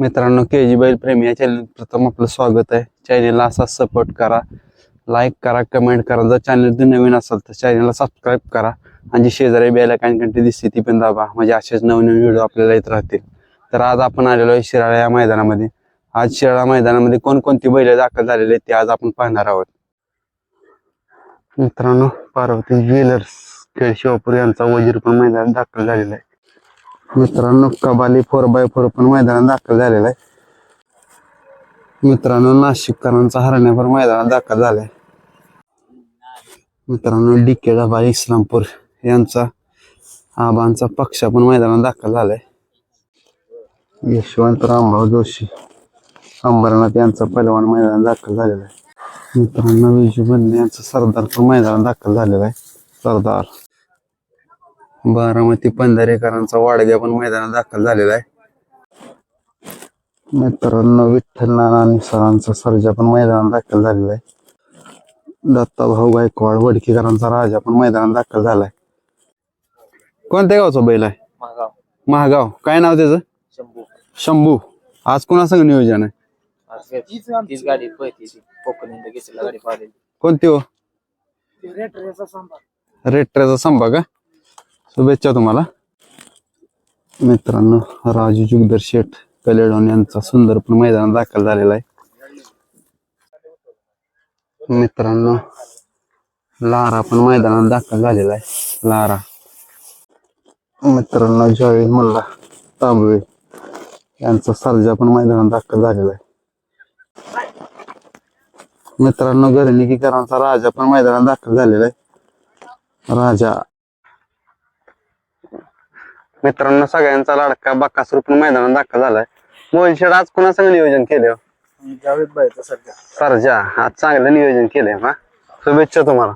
मित्रांनो के जी बैल प्रेमी या चॅनल प्रथम आपलं स्वागत आहे. चॅनलला असा सपोर्ट करा लाईक करा कमेंट करा. जर चॅनल नवीन असेल तर चॅनलला सबस्क्राईब करा. आणि जी शेजारी बेल काय कंटी दिसते ती पण दाबा. म्हणजे असेच नवनवीन व्हिडिओ आपल्याला येत राहतील. तर आज आपण आलेलो आहे शिराळा या मैदानामध्ये. आज शिराळा मैदानामध्ये कोणकोणती बैल दाखल झालेले आहेत ते आज आपण पाहणार आहोत. मित्रांनो पार्वती ज्वेलर्स खेळ शिवपूर यांचा वजीर पण मैदानात दाखल झालेला आहे. मित्रांनो कबाली फोर बाय फोर पण मैदानात दाखल झालेला आहे. मित्रांनो नाशिककरांचा हरण्यावर मैदानात दाखल झालाय. मित्रांनो डी के डबा इस्लामपूर यांचा आबांचा पक्ष पण मैदानात दाखल झालाय. यशवंत रामभाऊ जोशी अंबरनाथ यांचा पहिलवान मैदानात दाखल झालेला आहे. मित्रांनो विजू बंदे यांचा सरदार पण मैदानात दाखल झालेला आहे. सरदार. बारामती पंधरेकरांचा वाडग्या पण मैदानात दाखल झालेला आहे. मित्रांनो विठ्ठल नाना आणि सरांचा सर्जा पण मैदानात दाखल झालेला आहे. दत्ता भाऊ गायकवाड वडकीकरांचा राजा पण मैदानात दाखल झालाय कोणत्या गावचा बैल आहे? महागाव. महागाव. काय नाव त्याचं? शंभू. शंभू. आज कोणासंग नियोजन आहे? तीच गाडी कोणती हो? रेट्रेचा संभा का? शुभेच्छा तुम्हाला. मित्रांनो राजू जुगदर शेठ कलेडॉन यांचा सुंदर पण मैदानात दाखल झालेला आहे. मित्रांनो लारा पण मैदानात दाखल झालेला आहे. लारा. मित्रांनो जावेद मुल्ला तांबवे यांचा सर्जा पण मैदानात दाखल झालेला आहे. मित्रांनो घरनिकीकरांचा राजा पण मैदानात दाखल झालेला आहे. राजा मित्रांनो सगळ्यांचा लाडका बकासूर पण मैदानात दाखल झालाय. मोहनशेड आज कुणा संग नियोजन केलं? जावेद सध्या. सरजा. आज चांगलं नियोजन केलंय हा? शुभेच्छा तुम्हाला.